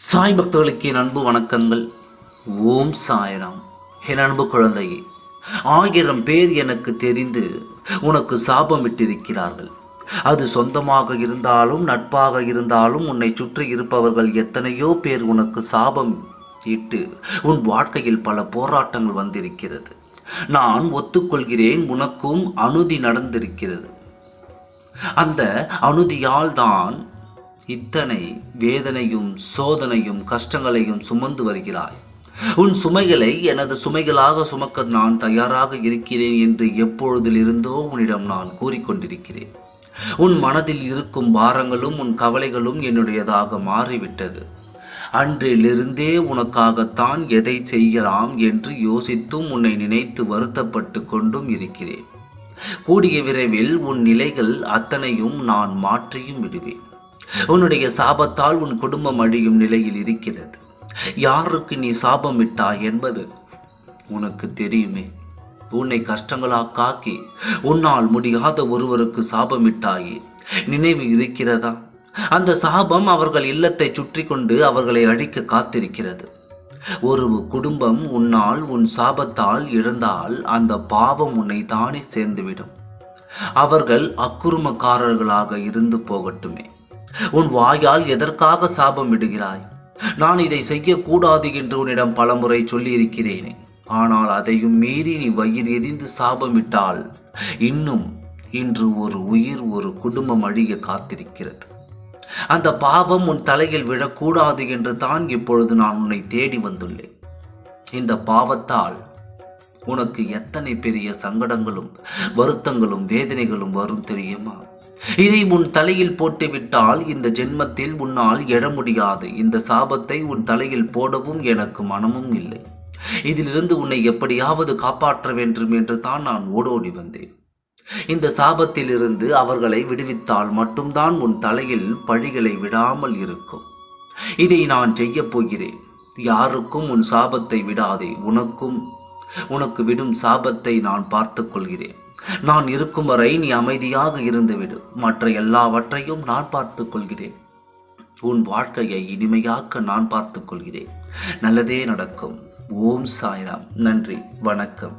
சாய் பக்தர்களுக்கு என் அன்பு வணக்கங்கள். ஓம் சாய்ராம். என் அன்பு குழந்தையே ஆயிரம் பேர் எனக்கு தெரிந்து உனக்கு சாபம் விட்டிருக்கிறார்கள். அது சொந்தமாக இருந்தாலும் நட்பாக இருந்தாலும் உன்னை சுற்றி இருப்பவர்கள் எத்தனையோ பேர் உனக்கு சாபம் இட்டு உன் வாழ்க்கையில் பல போராட்டங்கள் வந்திருக்கிறது. நான் ஒத்துக்கொள்கிறேன் உனக்கும் அனுதி நடந்திருக்கிறது. அந்த அனுதியால் தான் இத்தனை வேதனையும் சோதனையும் கஷ்டங்களையும் சுமந்து வருகிறாய். உன் சுமைகளை எனது சுமைகளாக சுமக்க நான் தயாராக இருக்கிறேன் என்று எப்பொழுதிலிருந்தோ உன்னிடம் நான் கூறிக்கொண்டிருக்கிறேன். உன் மனதில் இருக்கும் பாரங்களும் உன் கவலைகளும் என்னுடையதாக மாறிவிட்டது. அன்றிலிருந்தே உனக்காகத்தான் எதை செய்யலாம் என்று யோசித்தும் உன்னை நினைத்து வருத்தப்பட்டு கொண்டும் இருக்கிறேன். கூடிய விரைவில் உன் நிலைகள் அத்தனையும் நான் மாற்றியும் விடுவேன். உன்னுடைய சாபத்தால் உன் குடும்பம் அழியும் நிலையில் இருக்கிறது. யாருக்கு நீ சாபம் விட்டாய் என்பது உனக்கு தெரியுமே. உன்னை கஷ்டங்களாக காக்கி உன்னால் முடியாத ஒருவருக்கு சாபமிட்டாயே. நினைவு இருக்கிறதா? அந்த சாபம் அவர்கள் இல்லத்தை சுற்றி கொண்டு அவர்களை அழிக்க காத்திருக்கிறது. ஒரு குடும்பம் உன்னால் உன் சாபத்தால் இழந்தால் அந்த பாவம் உன்னை தானே சேர்ந்துவிடும். அவர்கள் அக்குருமக்காரர்களாக இருந்து போகட்டுமே. உன் வாயால் எதற்காக சாபம் விடுகிறாய் நான் இதை செய்யக்கூடாது என்று உன்னிடம் பலமுறை சொல்லியிருக்கிறேனே. ஆனால் அதையும் மீறி நீ வயிறு எரிந்து சாபமிட்டால் இன்னும் இன்று ஒரு உயிர் ஒரு குடும்பம் அழிய காத்திருக்கிறது. அந்த பாவம் உன் தலையில் விழக்கூடாது என்று தான் இப்பொழுது நான் உன்னை தேடி வந்துள்ளேன். இந்த பாவத்தால் உனக்கு எத்தனை பெரிய சங்கடங்களும் வருத்தங்களும் வேதனைகளும் வரும் தெரியுமா? இதை உன் தலையில் போட்டுவிட்டால் இந்த ஜென்மத்தில் உன்னால் எழ முடியாது. இந்த சாபத்தை உன் தலையில் போடவும் எனக்கு மனமும் இல்லை. இதிலிருந்து உன்னை எப்படியாவது காப்பாற்ற வேண்டும் என்று தான் நான் ஓடோடி வந்தேன். இந்த சாபத்திலிருந்து அவர்களை விடுவித்தால் மட்டும்தான் உன் தலையில் பழிகளை விடாமல் இருக்கும். இதை நான் செய்யப் போகிறேன். யாருக்கும் உன் சாபத்தை விடாதே உனக்கும் உனக்கு விடும் சாபத்தை நான் பார்த்து கொள்கிறேன். நான் இருக்கும் வரை நீ அமைதியாக இருந்துவிடு. மற்ற எல்லாவற்றையும் நான் பார்த்து கொள்கிறேன் உன் வாழ்க்கையை இனிமையாக்க நான் பார்த்து கொள்கிறேன் நல்லதே நடக்கும். ஓம் சாய்ராம். நன்றி. வணக்கம்.